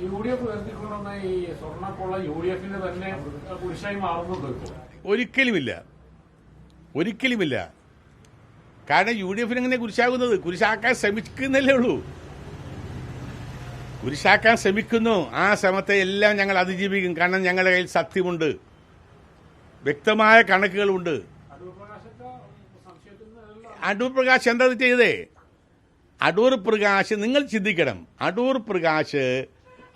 ഈ ഒരിക്കലുമില്ല. ഒരിക്കലുമില്ല. കാരണം യു ഡി എഫിന് എങ്ങനെ കുരിശാകുന്നത്? കുരിശാക്കാൻ ശ്രമിക്കുന്നല്ലേ ഉള്ളൂ. കുരിശാക്കാൻ ശ്രമിക്കുന്നു. ആ ശ്രമത്തെ എല്ലാം ഞങ്ങൾ അതിജീവിക്കും. കാരണം ഞങ്ങളുടെ കയ്യിൽ സത്യമുണ്ട്. വ്യക്തമായ കണക്കുകളുണ്ട്. അടൂർ പ്രകാശ് എന്താ ചെയ്തേ? അടൂർ പ്രകാശ് നിങ്ങൾ ചിന്തിക്കണം. അടൂർ പ്രകാശ്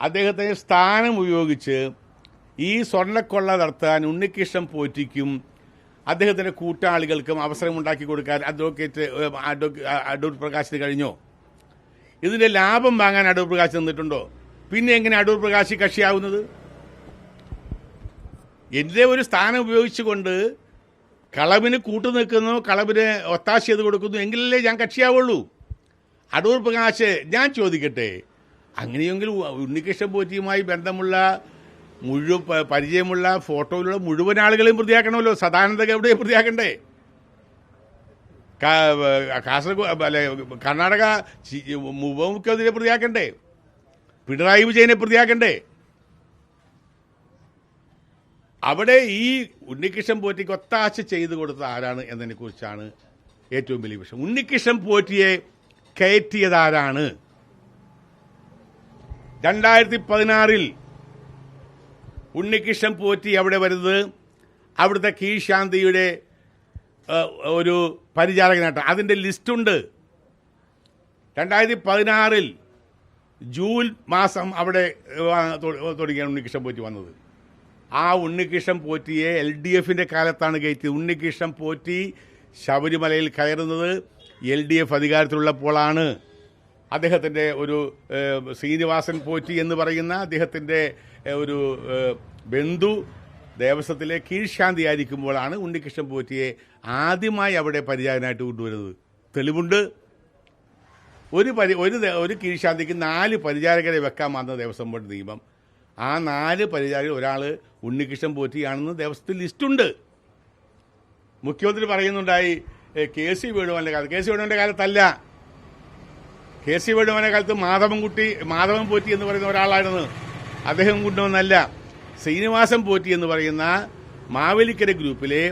അദ്ദേഹത്തിന്റെ സ്ഥാനം ഉപയോഗിച്ച് ഈ സ്വർണക്കൊള്ള നടത്താൻ ഉണ്ണികൃഷ്ണൻ പോറ്റിക്കും അദ്ദേഹത്തിന്റെ കൂട്ടാളികൾക്കും അവസരമുണ്ടാക്കി കൊടുക്കാൻ അഡ്വക്കേറ്റ് അടൂർ പ്രകാശിന് കഴിഞ്ഞോ? ഇതിന്റെ ലാഭം വാങ്ങാൻ അടൂർ പ്രകാശ് നിന്നിട്ടുണ്ടോ? പിന്നെ എങ്ങനെ അടൂർ പ്രകാശ് കക്ഷിയാവുന്നത്? എന്റെ ഒരു സ്ഥാനം ഉപയോഗിച്ചുകൊണ്ട് കളവിന് കൂട്ടു നിൽക്കുന്നു കളവിന് ഒത്താശ ചെയ്ത് കൊടുക്കുന്നു എങ്കിലല്ലേ ഞാൻ കക്ഷിയാവുള്ളൂ. അടൂർ പ്രകാശ് ഞാൻ ചോദിക്കട്ടെ അങ്ങനെയെങ്കിൽ ഉണ്ണികൃഷ്ണൻ പോറ്റിയുമായി ബന്ധമുള്ള മുഴുവൻ പരിചയമുള്ള ഫോട്ടോയിലുള്ള മുഴുവൻ ആളുകളെയും പ്രതിയാക്കണമല്ലോ. സദാനന്ദ ഗൗഡയെ പ്രതിയാക്കണ്ടേ? കാസർഗോഡ് അല്ലെ കർണാടക ഉപമുഖ്യമന്ത്രിയെ പ്രതിയാക്കണ്ടേ? പിണറായി വിജയനെ പ്രതിയാക്കണ്ടേ? അവിടെ ഈ ഉണ്ണികൃഷ്ണൻ പോറ്റിക്ക് ഒത്താശ ചെയ്തു കൊടുത്ത ആരാണ് എന്നതിനെ കുറിച്ചാണ് ഏറ്റവും വലിയ വിഷയം. ഉണ്ണികൃഷ്ണൻ പോറ്റിയെ കയറ്റിയത് ആരാണ്? രണ്ടായിരത്തി പതിനാറിൽ ഉണ്ണികൃഷ്ണൻ പോറ്റി അവിടെ വരുന്നത് അവിടുത്തെ കീഴ്ശാന്തിയുടെ ശാന്തിയുടെ ഒരു പരിചാരകനായിട്ട്. അതിന്റെ ലിസ്റ്റുണ്ട് രണ്ടായിരത്തി പതിനാറിൽ ജൂൺ മാസം അവിടെ തുടങ്ങിയാണ് ഉണ്ണികൃഷ്ണൻ പോറ്റി വന്നത്. ആ ഉണ്ണികൃഷ്ണൻ പോറ്റിയെ എൽ ഡി എഫിന്റെ കാലത്താണ് കയറ്റിയത്. ഉണ്ണികൃഷ്ണൻ പോറ്റി ശബരിമലയിൽ കയറുന്നത് എൽ ഡി എഫ് അധികാരത്തിലുള്ളപ്പോഴാണ്. അദ്ദേഹത്തിന്റെ ഒരു ശ്രീനിവാസൻ പോറ്റി എന്ന് പറയുന്ന അദ്ദേഹത്തിന്റെ ഒരു ബന്ധു ദേവസ്വത്തിലെ കീഴ്ശാന്തി ആയിരിക്കുമ്പോഴാണ് ഉണ്ണികൃഷ്ണൻ പോറ്റിയെ ആദ്യമായി അവിടെ പരിചാരനായിട്ട് കൊണ്ടുവരുന്നത്. തെളിവുണ്ട്. ഒരു പരി ഒരു ഒരു കീഴ്ശാന്തിക്ക് നാല് പരിചാരകരെ വെക്കാമെന്ന ദേവസ്വം ബോർഡ് നിയമം. ആ നാല് പരിചാരകർ ഒരാൾ ഉണ്ണികൃഷ്ണൻ പോറ്റിയാണെന്ന് ദേവസ്വത്തിൽ ലിസ്റ്റുണ്ട്. മുഖ്യമന്ത്രി പറയുന്നുണ്ടായി കെ സി വേണുവാന്റെ കാലത്ത്. കെ സി വേണുവിന്റെ കാലത്തല്ല. കെ സി വേണുവിനെ കാലത്ത് മാധവൻകുട്ടി മാധവൻ പോറ്റി എന്ന് പറയുന്ന ഒരാളായിരുന്നു. അദ്ദേഹം കൊണ്ടുവന്നല്ല ശ്രീനിവാസൻ പോറ്റി എന്ന് പറയുന്ന മാവേലിക്കര ഗ്രൂപ്പിലെ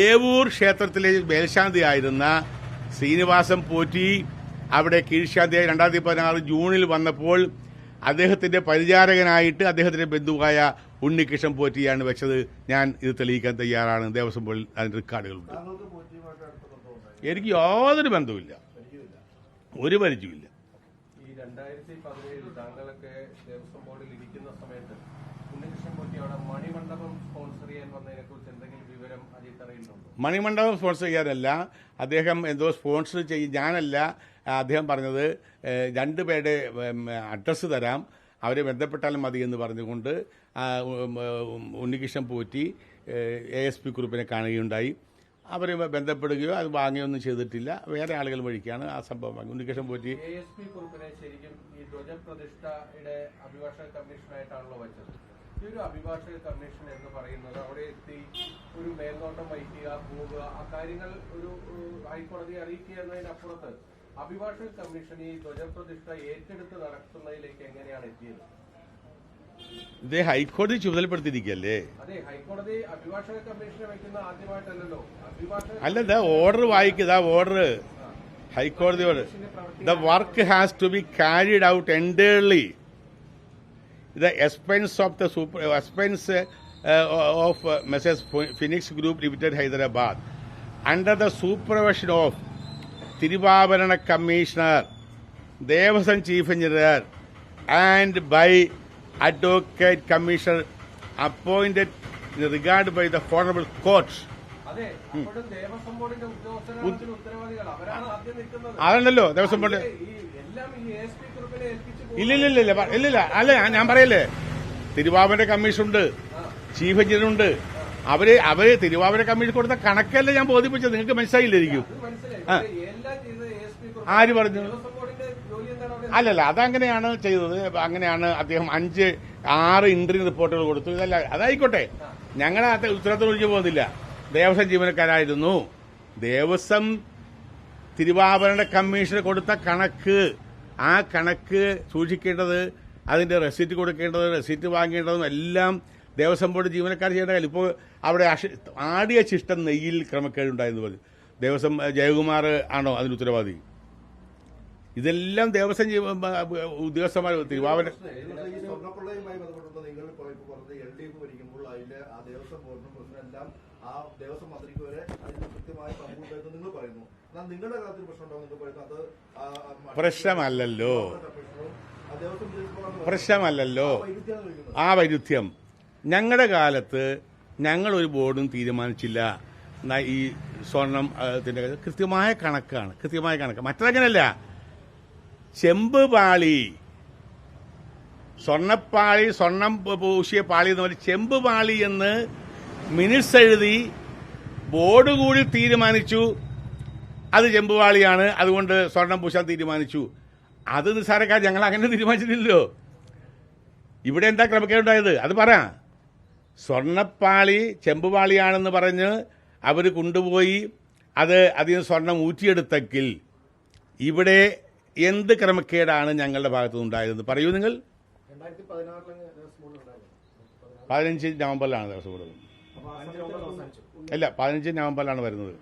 ഏവൂർ ക്ഷേത്രത്തിലെ മേൽശാന്തി ആയിരുന്ന ശ്രീനിവാസൻ പോറ്റി അവിടെ കീഴ്ശാന്തിയായി രണ്ടായിരത്തി പതിനാറ് ജൂണിൽ വന്നപ്പോൾ അദ്ദേഹത്തിന്റെ പരിചാരകനായിട്ട് അദ്ദേഹത്തിന്റെ ബന്ധുവായ ഉണ്ണികൃഷ്ണൻ പോറ്റിയാണ് വെച്ചത്. ഞാൻ ഇത് തെളിയിക്കാൻ തയ്യാറാണ്. ദേവസ്വം ബോർഡിൽ അതിന്റെ റെക്കോർഡുകളുണ്ട് എനിക്ക് യാതൊരു ബന്ധവുമില്ല. ഒരു പരിചയമില്ല ഈ രണ്ടായിരത്തി പതിനേഴിൽ താങ്കളൊക്കെ ദേവസ്വം ബോർഡിൽ ഇരിക്കുന്ന സമയത്ത് ഉണ്ണികൃഷ്ണൻ മണിമണ്ഡപം സ്പോൺസർ ചെയ്യാൻ വന്നതിനെ കുറിച്ച് എന്തെങ്കിലും വിവരം അജിത്ത് അറിയുന്നുണ്ടോ? മണിമണ്ഡപം സ്പോൺസർ ചെയ്യാനല്ല അദ്ദേഹം എന്തോ സ്പോൺസർ ചെയ്യും ഞാനല്ല അദ്ദേഹം പറഞ്ഞത് രണ്ട് പേരുടെ അഡ്രസ്സ് തരാം അവരെ ബന്ധപ്പെട്ടാലും മതി എന്ന് പറഞ്ഞുകൊണ്ട് Unnikrishnan Potti A S P കുറിപ്പിനെ കാണുകയുണ്ടായി. അവരെ ബന്ധപ്പെടുകയോ അത് വാങ്ങുകയൊന്നും ചെയ്തിട്ടില്ല. വേറെ ആളുകൾ വഴിക്കാണ് ആ സംഭവം ഉണ്ണികൃഷ്ണൻ പോറ്റി. ഒരു അഭിഭാഷക കമ്മീഷൻ എന്ന് പറയുന്നത് അവിടെ ഒരു മേൽനോട്ടം വഹിക്കുക ആ കാര്യങ്ങൾ ഒരു ഈ ധ്വജപ്രതിഷ്ഠ ഏറ്റെടുത്ത് നടത്തുന്നതിലേക്ക് എങ്ങനെയാണ് എത്തിയത്? ഇത് ഹൈക്കോടതി ചുമതലപ്പെടുത്തിയിരിക്കല്ലേ അല്ല ഇതാ ഓർഡർ വായിക്കുക ഓർഡർ ഹൈക്കോടതി order the work has to be carried out entirely the expense of the super expense of message Phoenix group limited Hyderabad under the supervision of Thiruvabharana commissioner Devaswom chief engineer and by advocate commission appointed regard by the honourable court അതെ അപ്പോഴും Devaswom board. ഇല്ലില്ലില്ല ഇല്ലില്ല അല്ല ഞാൻ- പറയല്ലേ? തിരുവാഭരണ commission ഉണ്ട് chief engineer ഉണ്ട് അവർ അവർ തിരുവാഭരണ കമ്മീഷൻ കൊടുത്ത കണക്കല്ല ഞാൻ ബോധിപ്പിച്ചത്? നിങ്ങൾക്ക് മനസ്സിലായില്ലായിരിക്കും ആര് പറഞ്ഞു? അല്ലല്ല അതങ്ങനെയാണ് ചെയ്തത്. അങ്ങനെയാണ് അദ്ദേഹം അഞ്ച് ആറ് ഇന്റർവ്യൂ റിപ്പോർട്ടുകൾ കൊടുത്തു. ഇതല്ല അതായിക്കോട്ടെ. ഞങ്ങളെ അത് ഉത്തരത്തിൽ ഒഴിഞ്ഞു പോകുന്നില്ല. ദേവസ്വം ജീവനക്കാരായിരുന്നു. ദേവസ്വം തിരുവാഭരണ കമ്മീഷന് കൊടുത്ത കണക്ക് ആ കണക്ക് സൂക്ഷിക്കേണ്ടത് അതിന്റെ റെസിറ്റ് കൊടുക്കേണ്ടത് റെസിറ്റ് വാങ്ങേണ്ടതും എല്ലാം ദേവസ്വം ബോർഡ് ജീവനക്കാർ ചെയ്യേണ്ട കാര്യം. ഇപ്പോൾ അവിടെ ആടിയ ശിഷ്ടം നെയ്യിൽ ക്രമക്കേടുണ്ടായെന്ന് പറഞ്ഞു. ദേവസ്വം ജയകുമാർ ആണോ അതിന് ഉത്തരവാദി? ഇതെല്ലാം ദേവസ്വം ഉദ്യോഗസ്ഥന്മാർ തിരുവാവന പ്രശ്നമല്ലല്ലോ. പ്രശ്നമല്ലല്ലോ. ആ വൈരുദ്ധ്യം. ഞങ്ങളുടെ കാലത്ത് ഞങ്ങളൊരു ബോർഡും തീരുമാനിച്ചില്ല. ഈ സ്വർണം കൃത്യമായ കണക്കാണ്. കൃത്യമായ കണക്ക്. മറ്റതങ്ങനല്ല. ചെമ്പ് പാളി സ്വർണപ്പാളി സ്വർണം പൂശിയ പാളി എന്ന് പറഞ്ഞ് ചെമ്പ് പാളി എന്ന് മിനിറ്റ്സ് എഴുതി ബോർഡ് കൂടി തീരുമാനിച്ചു. അത് ചെമ്പുപാളിയാണ്. അതുകൊണ്ട് സ്വർണം പൂശാൻ തീരുമാനിച്ചു. അത് നിസ്സാരക്കാർ ഞങ്ങൾ അങ്ങനെ തീരുമാനിച്ചിട്ടില്ലല്ലോ ഇവിടെ എന്താ ക്രമക്കേടുണ്ടായത് അത് പറ. സ്വർണപ്പാളി ചെമ്പുപാളിയാണെന്ന് പറഞ്ഞ് അവർ കൊണ്ടുപോയി. അത് അതിന് സ്വർണം ഊറ്റിയെടുത്തെങ്കിൽ ഇവിടെ എന്ത് ക്രമക്കേടാണ് ഞങ്ങളുടെ ഭാഗത്തു നിന്നുണ്ടായതെന്ന് പറയൂ നിങ്ങൾ. പതിനഞ്ച് നവംബറിലാണ് ദിവസം കൂടുതൽ അല്ല പതിനഞ്ച് നവംബറിലാണ് വരുന്നത്.